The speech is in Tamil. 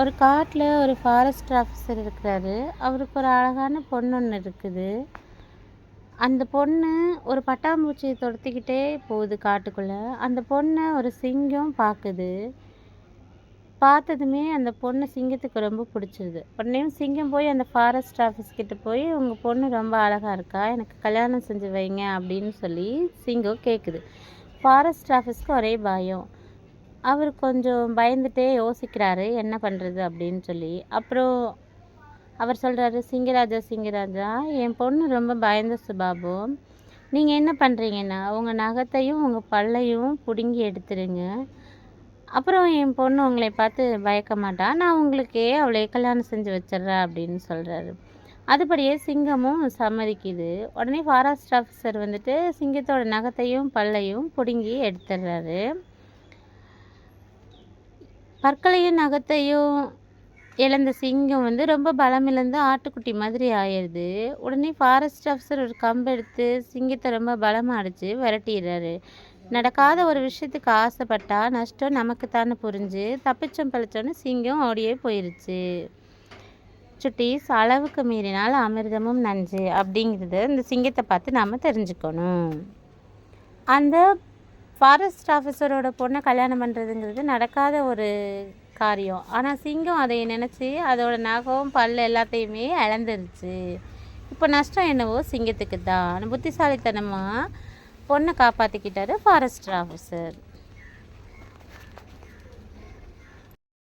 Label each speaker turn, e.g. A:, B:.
A: ஒரு காட்டில் ஒரு ஃபாரஸ்ட் ஆஃபீஸர் இருக்கிறாரு. அவருக்கு ஒரு அழகான பொண்ணு ஒன்று இருக்குது. அந்த பொண்ணு ஒரு பட்டாம்பூச்சியை துரத்திக்கிட்டே போகுது காட்டுக்குள்ளே. அந்த பொண்ணை ஒரு சிங்கம் பார்க்குது. பார்த்ததுமே அந்த பொண்ணு சிங்கத்துக்கு ரொம்ப பிடிச்சிருது. உடனே சிங்கம் போய் அந்த ஃபாரஸ்ட் ஆஃபீஸ் கிட்ட போய் உங்கள் பொண்ணு ரொம்ப அழகாக இருக்கா? எனக்கு கல்யாணம் செஞ்சு வைங்க அப்படின்னு சொல்லி சிங்கம் கேட்குது ஃபாரஸ்ட் ஆஃபீஸ்க்கு ஒரே பயம். அவர் கொஞ்சம் பயந்துட்டே யோசிக்கிறாரு என்ன பண்ணுறது அப்படின்னு சொல்லி. அப்புறம் அவர் சொல்கிறாரு சிங்கராஜா சிங்கராஜா என் பொண்ணு ரொம்ப பயந்த சுபாபு நீங்கள் என்ன பண்ணுறீங்கன்னா உங்கள் நகத்தையும் உங்கள் பல்லையும் பிடுங்கி எடுத்துருங்க. அப்புறம் என் பொண்ணு உங்களை பார்த்து பயக்க மாட்டா. நான் உங்களுக்கே அவளை கல்யாணம் செஞ்சு வச்சிட்றேன் அப்படின்னு சொல்கிறாரு அதுபடியே சிங்கமும் சம்மதிக்குது. உடனே ஃபாரஸ்ட் ஆஃபீஸர் வந்துட்டு சிங்கத்தோட நகத்தையும் பல்லையும் பிடுங்கி எடுத்துடுறாரு. பற்களையும் நகத்தையும் இழந்த சிங்கம் வந்து ரொம்ப பலமிழந்து ஆட்டுக்குட்டி மாதிரி ஆயிடுது. உடனே ஃபாரஸ்ட் ஆஃபீஸர் ஒரு கம்பு எடுத்து சிங்கத்தை ரொம்ப பலமாக அடித்து விரட்டிடுறாரு. நடக்காத ஒரு விஷயத்துக்கு ஆசைப்பட்டா நஷ்டம் நமக்குத்தானே புரிஞ்சு தப்பிச்சோம் பழிச்சோன்னு சிங்கம் ஓடியே போயிருச்சு. சுட்டீஸ் அளவுக்கு மீறினால் அமிர்தமும் நஞ்சு அப்படிங்கிறத இந்த சிங்கத்தை பார்த்து நாம் தெரிஞ்சுக்கணும். அந்த ஃபாரஸ்ட் ஆஃபீஸரோட பொண்ணை கல்யாணம் பண்ணுறதுங்கிறது நடக்காத ஒரு காரியம். ஆனால் சிங்கம் அதை நினச்சி அதோட நகம் பல் எல்லாத்தையுமே இழந்துருச்சு. இப்போ நஷ்டம் என்னவோ சிங்கத்துக்கு தான். புத்திசாலித்தனமாக பொண்ணை காப்பாற்றிக்கிட்டாரு ஃபாரஸ்ட் ஆஃபீஸர்